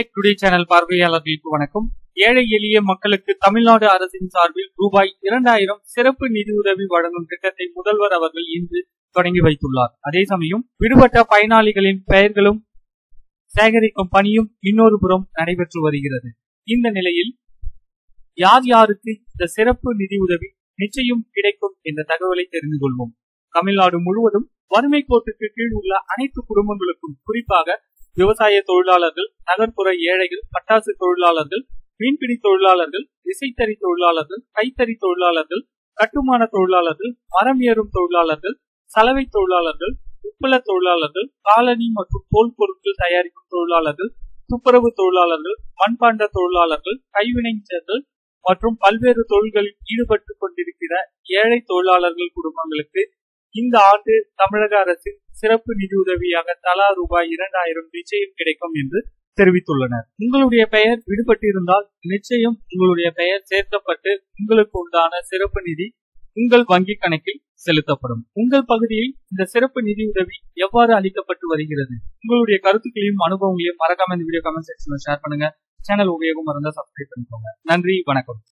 Tech today channel பார்வையாளர்களுக்கு வணக்கம். ஏழை எளிய மக்களுக்கு தமிழ்நாடு அரசின் சார்பில் ரூபாய் இரண்டாயிரம் சிறப்பு நிதியுதவி வழங்கும் திட்டத்தை முதல்வர் அவர்கள் இன்று தொடங்கி வைத்துள்ளார். அதே சமயம் விடுபட்ட பயனாளிகளின் பெயர்களும் சேகரிக்கும் பணியும் இன்னொரு புறம் நடைபெற்று வருகிறது. இந்த நிலையில் யார் யாருக்கு இந்த சிறப்பு நிதியுதவி நிச்சயம் கிடைக்கும் என்ற தகவலை தெரிந்து கொள்வோம். தமிழ்நாடு முழுவதும் வறுமை கோட்டுக்கு கீழ் உள்ள அனைத்து குடும்பங்களுக்கும் குறிப்பாக விவசாய தொழிலாளர்கள் நகர்ப்புற ஏழைகள் பட்டாசு தொழிலாளர்கள் மீன்பிடி தொழிலாளர்கள் இசைத்தறி தொழிலாளர்கள் கைத்தறி தொழிலாளர்கள் கட்டுமான தொழிலாளர்கள் மரம் ஏறும் தொழிலாளர்கள் சலவை தொழிலாளர்கள் உப்பள தொழிலாளர்கள் காலனி மற்றும் தோல் பொருட்கள் தயாரிக்கும் தொழிலாளர்கள் துப்புரவு தொழிலாளர்கள் மண்பாண்ட தொழிலாளர்கள் கைவினைஞர்கள் மற்றும் பல்வேறு தொழில்களில் ஈடுபட்டு கொண்டிருக்கிற ஏழை தொழிலாளர்கள் குடும்பங்களுக்கு இந்த ஆண்டு தமிழக அரசின் சிறப்பு நிதியுதவியாக தலா ரூபாய் இரண்டாயிரம் நிச்சயம் கிடைக்கும் என்று தெரிவித்துள்ளனர். உங்களுடைய பெயர் விடுபட்டிருந்தால் நிச்சயம் உங்களுடைய பெயர் சேர்க்கப்பட்டு உங்களுக்கு உண்டான சிறப்பு நிதி உங்கள் வங்கி கணக்கில் செலுத்தப்படும். உங்கள் பகுதியில் இந்த சிறப்பு நிதி உதவி எவ்வாறு அளிக்கப்பட்டு வருகிறது? உங்களுடைய கருத்துக்களையும் அனுபவங்களையும் மறக்காம இந்த வீடியோ கமெண்ட் செக்ஷன்ல ஷேர் பண்ணுங்க. சேனல் உபயோகம் மறந்தா சப்ஸ்கிரைப் பண்ணிக்கோங்க. நன்றி வணக்கம்.